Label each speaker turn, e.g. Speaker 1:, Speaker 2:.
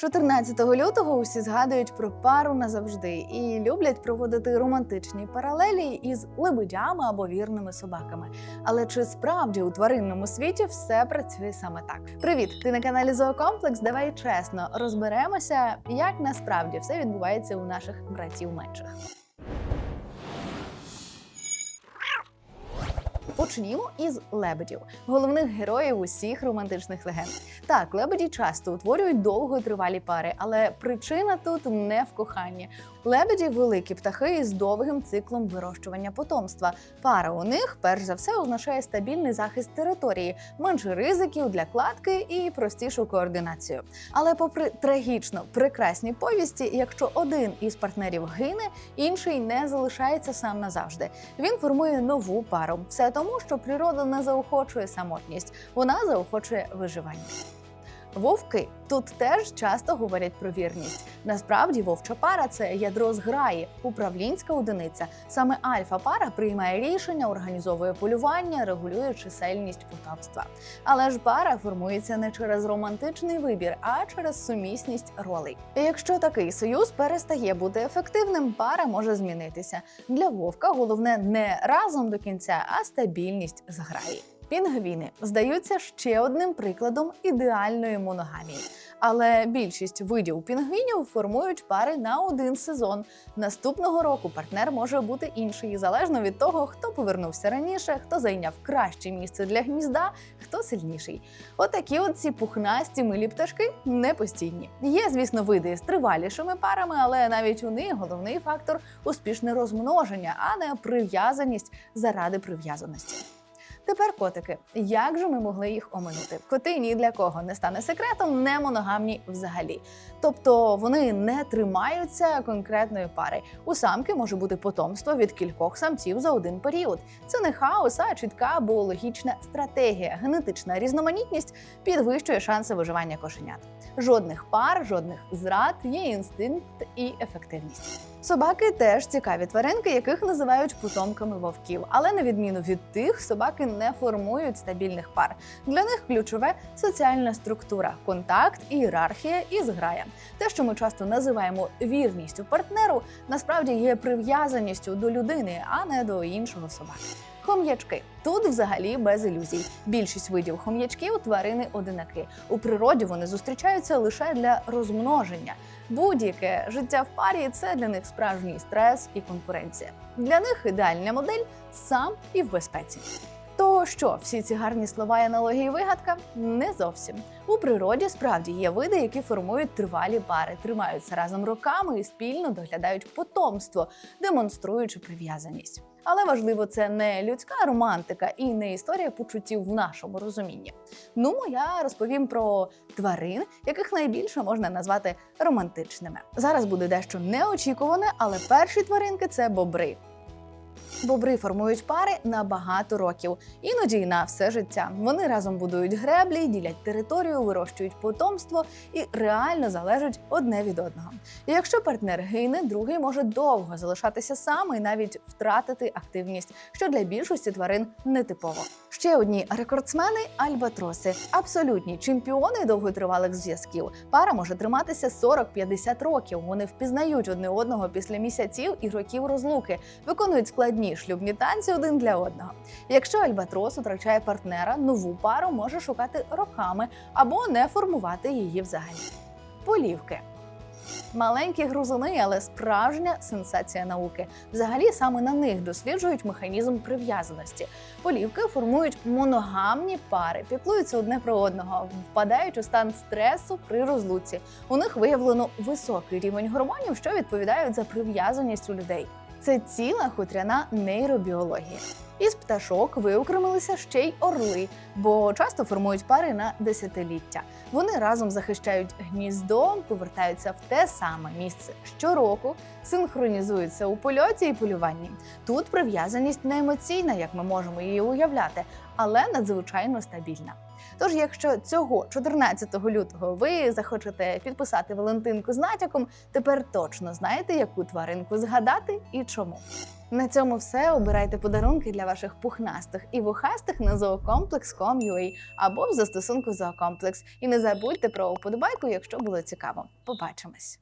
Speaker 1: 14 лютого усі згадують про пару назавжди і люблять проводити романтичні паралелі із лебедями або вірними собаками. Але чи справді у тваринному світі все працює саме так? Привіт! Ти на каналі Зоокомплекс. Давай чесно розберемося, як насправді все відбувається у наших братів менших. Почнімо із лебедів, головних героїв усіх романтичних легенд. Так, лебеді часто утворюють довготривалі пари, але причина тут не в коханні. Лебеді великі птахи із довгим циклом вирощування потомства. Пара у них, перш за все, означає стабільний захист території, менше ризиків для кладки і простішу координацію. Але, попри трагічно прекрасні повісті, якщо один із партнерів гине, інший не залишається сам назавжди. Він формує нову пару. Все тому, що природа не заохочує самотність, вона заохочує виживання. Вовки тут теж часто говорять про вірність. Насправді, вовча пара це ядро зграї, управлінська одиниця. Саме альфа-пара приймає рішення, організовує полювання, регулює чисельність потомства. Але ж пара формується не через романтичний вибір, а через сумісність ролей. Якщо такий союз перестає бути ефективним, пара може змінитися. Для вовка головне не разом до кінця, а стабільність зграї. Пінгвіни здаються ще одним прикладом ідеальної моногамії. Але більшість видів пінгвінів формують пари на один сезон. Наступного року партнер може бути інший, залежно від того, хто повернувся раніше, хто зайняв краще місце для гнізда, хто сильніший. Отакі от ці пухнасті милі пташки не постійні. Є, звісно, види з тривалішими парами, але навіть у них головний фактор успішне розмноження, а не прив'язаність заради прив'язаності. Тепер котики. Як же ми могли їх оминути? Коти ні для кого не стане секретом, не моногамні взагалі. Тобто вони не тримаються конкретної пари. У самки може бути потомство від кількох самців за один період. Це не хаос, а чітка біологічна стратегія. Генетична різноманітність підвищує шанси виживання кошенят. Жодних пар, жодних зрад, є інстинкт і ефективність. Собаки теж цікаві тваринки, яких називають потомками вовків. Але на відміну від тих, собаки не формують стабільних пар. Для них ключове соціальна структура, контакт, ієрархія і зграя. Те, що ми часто називаємо вірністю партнеру, насправді є прив'язаністю до людини, а не до іншого собаки. Хом'ячки тут взагалі без ілюзій. Більшість видів хом'ячків тварини одинаки. У природі вони зустрічаються лише для розмноження. Будь-яке життя в парі це для них справжній стрес і конкуренція. Для них ідеальна модель сам і в безпеці. То що, всі ці гарні слова і аналогії вигадка? Не зовсім. У природі справді є види, які формують тривалі пари, тримаються разом роками і спільно доглядають потомство, демонструючи прив'язаність. Але важливо, це не людська романтика і не історія почуттів в нашому розумінні. Ну, я розповім про тварин, яких найбільше можна назвати романтичними. Зараз буде дещо неочікуване, але перші тваринки це бобри. Бобри формують пари на багато років, іноді й на все життя. Вони разом будують греблі, ділять територію, вирощують потомство і реально залежать одне від одного. І якщо партнер гине, другий може довго залишатися сам і навіть втратити активність, що для більшості тварин нетипово. Ще одні рекордсмени альбатроси, абсолютні чемпіони довготривалих зв'язків. Пара може триматися 40-50 років. Вони впізнають одне одного після місяців і років розлуки, виконують складні шлюбні танці один для одного. Якщо альбатрос втрачає партнера, нову пару може шукати роками або не формувати її взагалі. Полівки. Маленькі грузуни, але справжня сенсація науки. Взагалі саме на них досліджують механізм прив'язаності. Полівки формують моногамні пари, піклуються одне про одного, впадають у стан стресу при розлуці. У них виявлено високий рівень гормонів, що відповідають за прив'язаність у людей. Це ціла хутряна нейробіологія. Із пташок виокремилися ще й орли, бо часто формують пари на десятиліття. Вони разом захищають гніздо, повертаються в те саме місце щороку, синхронізуються у польоті і полюванні. Тут прив'язаність не емоційна, як ми можемо її уявляти, але надзвичайно стабільна. Тож, якщо цього 14 лютого ви захочете підписати Валентинку з натяком, тепер точно знаєте, яку тваринку згадати і чому. На цьому все. Обирайте подарунки для ваших пухнастих і вухастих на zoocomplex.com.ua або в застосунку Зоокомплекс. І не забудьте про вподобайку, якщо було цікаво. Побачимось!